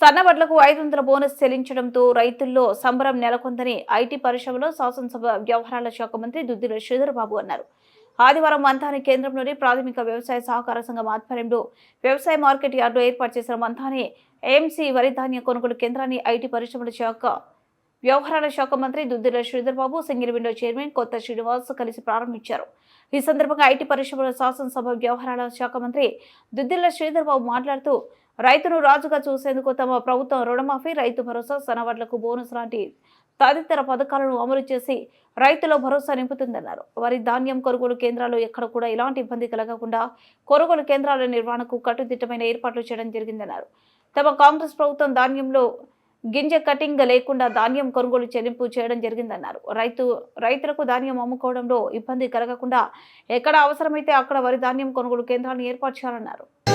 సన్నబడ్లకు ఐదు వందల బోనస్ చెల్లించడంతో రైతుల్లో సంబరం నెలకొందని ఐటీ పరిశ్రమలో శాసనసభ వ్యవహారాల శాఖ మంత్రి దుద్దిల శ్రీధరబాబు అన్నారు. ఆదివారం మంథాని కేంద్రంలోని ప్రాథమిక వ్యవసాయ సహకార సంఘం ఆధ్వర్యంలో వ్యవసాయ మార్కెట్ యార్డు ఏర్పాటు చేసిన మంథాని ఏఎంసీ వరి ధాన్య కొనుగోలు కేంద్రాన్ని ఐటీ పరిశ్రమల శాఖ వ్యవహారాల శాఖ మంత్రి Duddila Sridhar Babu single window chairman Kotha Srinivas కలిసి ప్రారంభించారు. ఈ సందర్భంగా ఐటీ పరిశ్రమల శాసనసభ వ్యవహారాల శాఖ మంత్రి దుద్దిల శ్రీధర్ బాబు మాట్లాడుతూ రైతును రాజుగా చూసేందుకు తమ ప్రభుత్వం రుణమాఫీ రైతు భరోసా సనవడ్లకు బోనస్ లాంటి తదితర పథకాలను అమలు చేసి రైతుల భరోసా నింపుతుందన్నారు. వారి ధాన్యం కొనుగోలు కేంద్రాలు ఎక్కడ కూడా ఎలాంటి ఇబ్బంది కలగకుండా కొనుగోలు కేంద్రాల నిర్వహణకు కట్టుదిట్టమైన ఏర్పాట్లు చేయడం జరిగిందన్నారు. తమ కాంగ్రెస్ ప్రభుత్వం ధాన్యంలో గింజ కటింగ్ లేకుండా ధాన్యం కొనుగోలు చెల్లింపు చేయడం జరిగిందన్నారు. రైతు రైతులకు ధాన్యం అమ్ముకోవడంలో ఇబ్బంది కలగకుండా ఎక్కడ అవసరమైతే అక్కడ వరి ధాన్యం కొనుగోలు కేంద్రాలను ఏర్పాటు చేయాలన్నారు.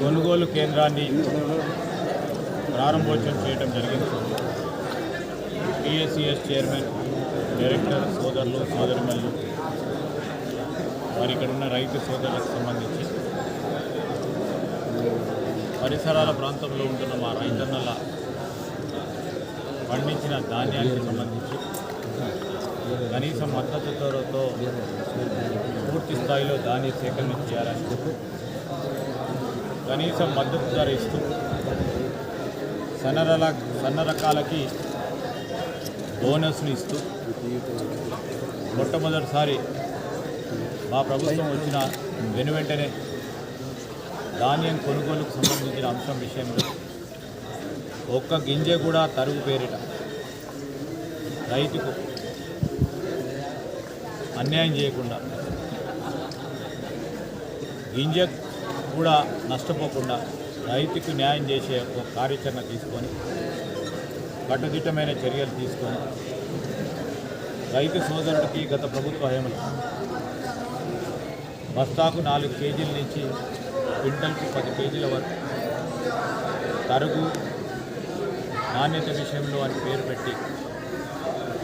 కొనుగోలు కేంద్రాన్ని ప్రారంభోత్సవం చేయడం జరిగింది. పిఎస్సిఎస్ చైర్మన్ డైరెక్టర్ సోదరులు సోదరిమల్లు మరి ఇక్కడ ఉన్న రైతు సోదరులకు సంబంధించి పరిసరాల ప్రాంతంలో ఉంటున్న మా రైతన్నల పండించిన ధాన్యానికి సంబంధించి కనీసం మద్దతు ధరతో పూర్తి స్థాయిలో ధాన్య సేకరణ చేయాలని కనీసం మద్దతు ధర ఇస్తూ సన్న రల సన్న రకాలకి బోనస్ను ఇస్తూ మొట్టమొదటిసారి మా ప్రభుత్వం వచ్చిన వెను వెంటనే ధాన్యం కొనుగోలుకు సంబంధించిన అంశం విషయంలో ఒక్క గింజ కూడా తరుగు పేరిట రైతుకు అన్యాయం చేయకుండా గింజ కూడా నష్టపోకుండా రైతుకు న్యాయం చేసే ఒక కార్యాచరణ తీసుకొని కట్టుదిట్టమైన చర్యలు తీసుకొని రైతు సోదరుడికి గత ప్రభుత్వ హయాంలో బస్తాకు నాలుగు కేజీల నుంచి క్వింటల్కి పది కేజీల వరకు తరుగు నాణ్యత విషయంలో అని పేరు పెట్టి